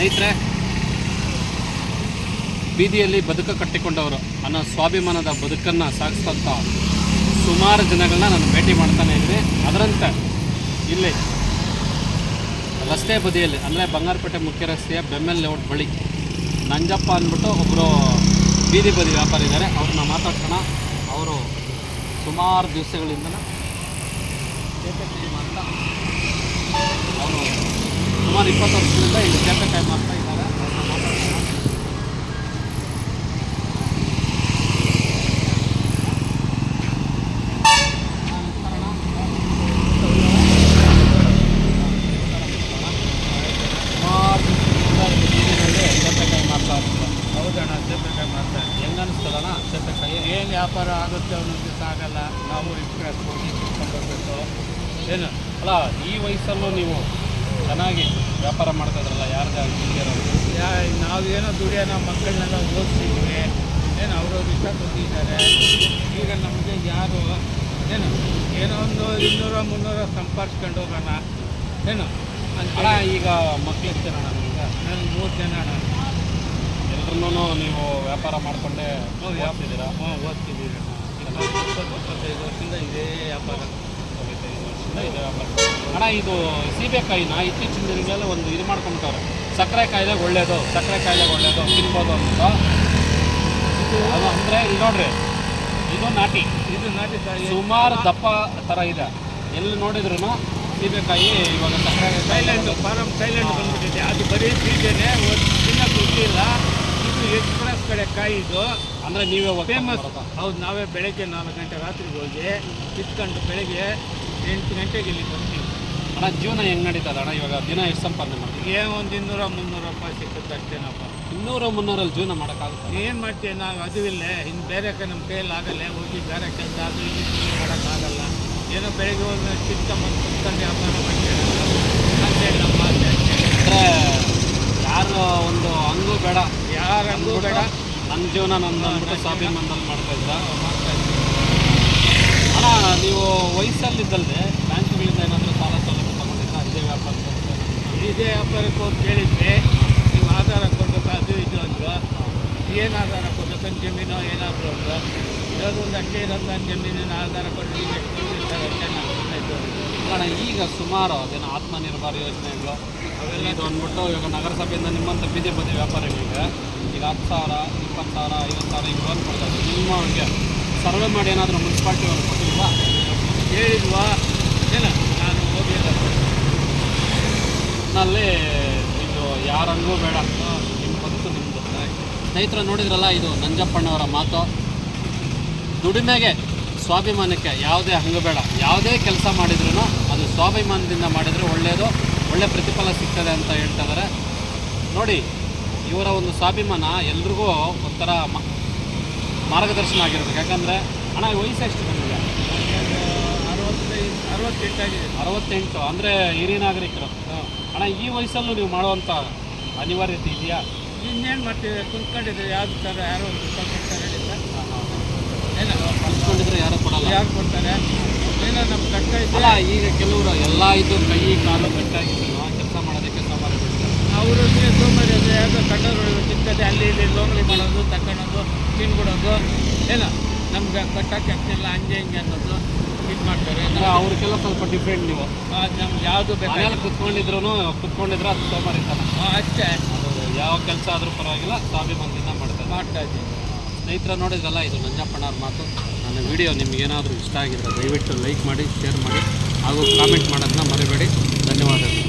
ಸ್ನೇಹಿತರೆ, ಬೀದಿಯಲ್ಲಿ ಬದುಕು ಕಟ್ಟಿಕೊಂಡವರು ಅನ್ನೋ ಸ್ವಾಭಿಮಾನದ ಬದುಕನ್ನು ಸಾಗಿಸ್ತಂಥ ಸುಮಾರು ಜನಗಳನ್ನ ನಾನು ಭೇಟಿ ಮಾಡ್ತಾನೆ ಇದ್ದೀನಿ. ಅದರಂತೆ ಇಲ್ಲಿ ರಸ್ತೆ ಬದಿಯಲ್ಲಿ, ಅಂದರೆ ಬಂಗಾರಪೇಟೆ ಮುಖ್ಯ ರಸ್ತೆಯ ಬೆಮ್ಮೆಲ್ ಲೇಔಟ್ ಬಳಿ ನಂಜಪ್ಪ ಅಂದ್ಬಿಟ್ಟು ಒಬ್ಬರು ಬೀದಿ ಬದಿ ವ್ಯಾಪಾರಿ ಇದ್ದಾರೆ. ಅವ್ರನ್ನ ಮಾತಾಡ್ಸೋಣ. ಅವರು ಸುಮಾರು ದಿವಸಗಳಿಂದ ಅವರು ಸುಮಾರು ಇಪ್ಪತ್ತು ವರ್ಷದಿಂದ ಇಲ್ಲಿ ಚೇಪೆಕಾಯಿ ಮಾಡ್ತಾ ಇದ್ದಾರೆ. ಏನು ವ್ಯಾಪಾರ ಆಗುತ್ತೆ ಒಂದೊಂದು ದಿವಸ ಆಗಲ್ಲ ನಾವು ಎಕ್ಸ್ಪ್ರೆಸ್ ಹೋಗಿ ಏನು? ಅಲ್ಲ, ಈ ವಯಸ್ಸಲ್ಲೂ ನೀವು ಚೆನ್ನಾಗಿ ವ್ಯಾಪಾರ ಮಾಡ್ತಾ ಇದ್ರಲ್ಲ ಯಾರ್ದು ಯಾ ನಾವೇನೋ ದುಡಿಯೋಣ ಮಕ್ಕಳನ್ನೆಲ್ಲ ಓದಿಸಿದ್ವಿ. ಏನು ಅವರು ಇಷ್ಟ ಕೊಟ್ಟಿದ್ದಾರೆ ಈಗ ನಮಗೆ ಯಾರು ಏನು ಏನೋ ಒಂದು ಇನ್ನೂರ ಮುನ್ನೂರ ಸಂಪಾದಿಸ್ಕೊಂಡು ಹೋಗೋಣ. ಏನು ಅಂತ ಈಗ ಮಕ್ಳು ಜನ ನಮಗೆ? ನನಗೆ ಮೂರು ಜನ ಎಲ್ಲರೂ ನೀವು ವ್ಯಾಪಾರ ಮಾಡಿಕೊಂಡೇ ಓದ್ತಿದ್ದೀರಾ? ಹ್ಞೂ ಓದ್ತಿದ್ದೀವಿ ಇಪ್ಪತ್ತು ಇಪ್ಪತ್ತೈದು ವರ್ಷದಿಂದ ಇದೇ ವ್ಯಾಪಾರ. ಇಪ್ಪತ್ತೈದು ವರ್ಷದಿಂದ ಇದೇ ವ್ಯಾಪಾರ. ಅಣ್ಣ ಇದು ಸೀಬೆಕಾಯಿನ ಇತ್ತೀಚಿನ ದಿನಗಳಲ್ಲಿ ಒಂದು ಇದು ಮಾಡ್ಕೊಂಡ್ಬಿಟ್ಟವ್ರೆ ಸಕ್ಕರೆ ಕಾಯಿಲೆಗೆ ಒಳ್ಳೇದು ಸಕ್ಕರೆ ಕಾಯಿಲೆಗೆ ಒಳ್ಳೇದು ತಿನ್ಬೋದು ಅಂತ. ಅದು ಅಂದರೆ ಇಲ್ಲಿ ನೋಡ್ರಿ ಇದು ನಾಟಿ. ಇದು ನಾಟಿ ಕಾಯಿ. ಸುಮಾರು ದಪ್ಪ ಥರ ಇದೆ. ಎಲ್ಲಿ ನೋಡಿದ್ರು ಸೀಬೆಕಾಯಿ ಇವಾಗ ಸಕ್ಕರೆ ಸೈಲೆಂಟ್ ಫಾರಮ್ ಸೈಲೆಂಟ್ ಬಂದ್ಬಿಟ್ಟಿದೆ. ಅದು ಬರೀ ಬೀಜನೇ ತಿನ್ನಕ್ಕೆ ರುಚಿಯಿಲ್ಲ ಇದು ಎಕ್ಸ್ಪ್ರೆಸ್ ಕಡೆ ಕಾಯಿ ಇದು. ಅಂದರೆ ನೀವೇ ಫೇಮಸ್ ಹೌದು ನಾವೇ ಬೆಳಗ್ಗೆ ನಾಲ್ಕು ಗಂಟೆ ರಾತ್ರಿಗೆ ಹೋಗಿ ಕಿತ್ಕೊಂಡು ಬೆಳಗ್ಗೆ ಎಂಟು ಗಂಟೆಗೆ ಇಲ್ಲಿ ಬರ್ತೀವಿ ಅಣ್ಣ ಜೀವನ ಹೆಂಗೆ ನಡೀತದೆ ಅಣ್ಣ? ಇವಾಗ ದಿನ ಎಷ್ಟು ಸಂಪಾದನೆ ಮಾಡ್ತೀವಿ ಏನು ಒಂದು ಇನ್ನೂರ ಮುನ್ನೂರು ರೂಪಾಯಿ ಸಿಕ್ಕುತ್ತೆ ಅಷ್ಟೇನಪ್ಪ. ಇನ್ನೂರ ಮುನ್ನೂರಲ್ಲಿ ಜೀವನ ಮಾಡೋಕ್ಕಾಗುತ್ತೆ? ಏನು ಮಾಡ್ತೀವಿ ನಾವು ಅದು ಇಲ್ಲ ಇನ್ನು ಬೇರೆ ಕಡೆ ನಮ್ಮ ಕೈಯಲ್ಲಿ ಆಗಲ್ಲ ಹೋಗಿ ಬೇರೆ ಕೆಲಸ ಅದು ಇದು ಮಾಡೋಕ್ಕಾಗಲ್ಲ ಏನೋ ಬೆಳಗ್ಗೆ ಒಂದು ಕಿತ್ಕೊಂಬಂದು ಕುತ್ಕೊಂಡು ವ್ಯಾಪಾರ ಮಾಡ್ತೀವಿ ಅಂತೇಳಿ ನಮ್ಮ ಅಂದರೆ ಯಾರು ಒಂದು ಹಂಗೂ ಬೇಡ. ಯಾರಂಗೂ ಬೇಡ. ನನ್ನ ಜೀವನ ನನ್ನ ಸ್ವಾಭಿಮಾನದಲ್ಲಿ ಮಾಡ್ತಾ ಇದ್ದ ಮಾಡ್ತಾ ಇದ್ದೀವಿ. ಅಣ್ಣ ನೀವು ವಯಸ್ಸಲ್ಲಿದ್ದಲ್ಲದೆ ಬ್ಯಾಂಕ್ಗಳಿಂದ ಏನಾದರೂ ಸಾಲ ಸೌಲಭ್ಯ ತಗೊಂಡಿದ್ರ ಇದೇ ವ್ಯಾಪಾರಕ್ಕೆ ಇದೇ ವ್ಯಾಪಾರಕ್ಕೆ ಹೋಗಿ ಕೇಳಿದ್ವಿ ನೀವು ಆಧಾರ ಕೊಡಬೇಕು ಅದು ಇದು ಅಂದ್ರು. ಏನು ಆಧಾರ ಕೊಡಬೇಕು ನನ್ನ ಜಮೀನು ಏನಾದರೂ ಅಂದ್ರೆ. ಯಾವುದೋ ಒಂದು ಅಷ್ಟೇ ಇರೋದು ನನ್ನ ಜಮೀನಿನ ಆಧಾರ ಕೊಟ್ಟು ಅಣ್ಣ, ಈಗ ಸುಮಾರು ಅದೇನು ಆತ್ಮನಿರ್ಭರ ಯೋಜನೆಗಳು ಅವೆಲ್ಲ ಇದು ಅಂದ್ಬಿಟ್ಟು ಇವಾಗ ನಗರಸಭೆಯಿಂದ ನಿಮ್ಮಂಥ ಬೀದಿ ಬದಿ ವ್ಯಾಪಾರಿಗಳಿಗೆ ಈಗ ಹತ್ತು ಸಾವಿರ, ಇಪ್ಪತ್ತು ಸಾವಿರ, ಐವತ್ತು ಸಾವಿರ ಈಗ ಲೋನ್ ಕೊಡ್ತಾರೆ ನಿಮ್ಮ ಅವ್ರಿಗೆ ಸರ್ವೆ ಮಾಡಿ ಏನಾದರೂ ಮುನ್ಸಿಪಾಲ್ಟಿ ಅವ್ರಿಗೆ ಕೊಟ್ಟಿಲ್ವಾ ಹೇಳಿದ್ವಾ ಏನು ನಾನು ಹೋಗಿಲ್ಲ ನಲ್ಲಿ ಯಾರಂಗೂ ಬೇಡ. ನಿಮ್ಮ ಬದುಕು ನಿಮ್ಮದು ಸ್ನೇಹಿತರು ನೋಡಿದ್ರಲ್ಲ ಇದು ನಂಜಪ್ಪಣ್ಣವರ ಮಾತು? ದುಡಿಮೆಗೆ ಸ್ವಾಭಿಮಾನಕ್ಕೆ ಯಾವುದೇ ಹಂಗು ಬೇಡ. ಯಾವುದೇ ಕೆಲಸ ಮಾಡಿದ್ರೂ ಅದು ಸ್ವಾಭಿಮಾನದಿಂದ ಮಾಡಿದರೆ ಒಳ್ಳೆಯದು ಒಳ್ಳೆ ಪ್ರತಿಫಲ ಸಿಗ್ತದೆ ಅಂತ ಹೇಳ್ತಾ ಇದ್ದಾರೆ ನೋಡಿ ಇವರ ಒಂದು ಸ್ವಾಭಿಮಾನ ಎಲ್ರಿಗೂ ಒಂಥರ ಮ- ಮಾರ್ಗದರ್ಶನ ಆಗಿರ್ಬೇಕು. ಯಾಕಂದರೆ ಅಣ್ಣ ವಯಸ್ಸು ಎಷ್ಟು ನಿಮಗೆ? ಅರವತ್ತೈದು ಅರವತ್ತೆಂಟಾಗಿದೆ. ಅರವತ್ತೆಂಟು. ಅಂದರೆ ಹಿರಿಯ ನಾಗರಿಕರು. ಅಣ್ಣ ಈ ವಯಸ್ಸಲ್ಲೂ ನೀವು ಮಾಡುವಂಥ ಅನಿವಾರ್ಯತೆ ಇದೆಯಾ? ಇನ್ನೇನು ಮಾಡ್ತೀವಿ? ಕುಂತ್ಕೊಂಡಿದ್ರೆ ಯಾವ್ದು ಥರ ಯಾರೋ ಒಂದು ರೂಪಾಯಿ ಕೊಡ್ತಾರೆ ಹೇಳಿ ಸರ್ ಏನೋ? ಅನ್ಸ್ಕೊಂಡಿದ್ರೆ ಯಾರು ಕೊಡಲ್ಲ. ಯಾರು ಕೊಡ್ತಾರೆ? ಏನೋ ನಮ್ಮ ಕಟ್ಟ ಇದೆಯಲ್ಲ ಈಗ ಕೆಲವರು ಎಲ್ಲ ಇದು ಕೈ ಕಾಲು ಗಟ್ಟಾಗಿದ್ರು ಕೆಲಸ ಮಾಡೋದಕ್ಕೆ ಸವಾಲು ಅವರು ಸೋಮಾರಿ ಅಂದರೆ ಯಾವುದೋ ಕಣ್ಣೂರು ಸಿಗ್ತದೆ ಅಲ್ಲಿ ಇಲ್ಲಿ ಲೋಂಗ್ಲಿ ಮಾಡೋದು ತಗೊಳೋದು ತಿನ್ಬಿಡೋದು. ಏನೋ? ನಮ್ಗೆ ಕಟ್ಟಕ್ಕೆ ಆಗ್ತಿಲ್ಲ ಹಂಗೆ ಹಿಂಗೆ ಅನ್ನೋದು. ಇದು ಮಾಡ್ತಾರೆ. ಅವ್ರಿಗೆಲ್ಲ ಸ್ವಲ್ಪ ಡಿಫ್ರೆಂಟ್ ನೀವು. ನಮ್ಗೆ ಯಾವುದು ಬೇಕಾಗಿಲ್ಲ. ಕುತ್ಕೊಂಡಿದ್ರು ಕುತ್ಕೊಂಡಿದ್ರೆ ಅದು ಸೋಮಾರಿತನ ಅಷ್ಟೇ. ಯಾವ ಕೆಲಸ ಆದರೂ ಪರವಾಗಿಲ್ಲ ಸ್ವಾಭಿಮಾನದಿಂದ ಮಾಡ್ತಾರೆ. ಮಾಡ್ತಾ ಇದ್ದೀವಿ. ಸ್ನೇಹಿತರ ನೋಡಿದ್ರಲ್ಲ ಇದು ನಂಜಪ್ಪಣ್ಣವ್ರ ಮಾತು. ನನ್ನ ವಿಡಿಯೋ ನಿಮಗೇನಾದರೂ ಇಷ್ಟ ಆಗಿದ್ರೆ ದಯವಿಟ್ಟು ಲೈಕ್ ಮಾಡಿ ಶೇರ್ ಮಾಡಿ. ಹಾಗೂ ಕಾಮೆಂಟ್ ಮಾಡೋದನ್ನ ಮರಿಬೇಡಿ. ಧನ್ಯವಾದಗಳು.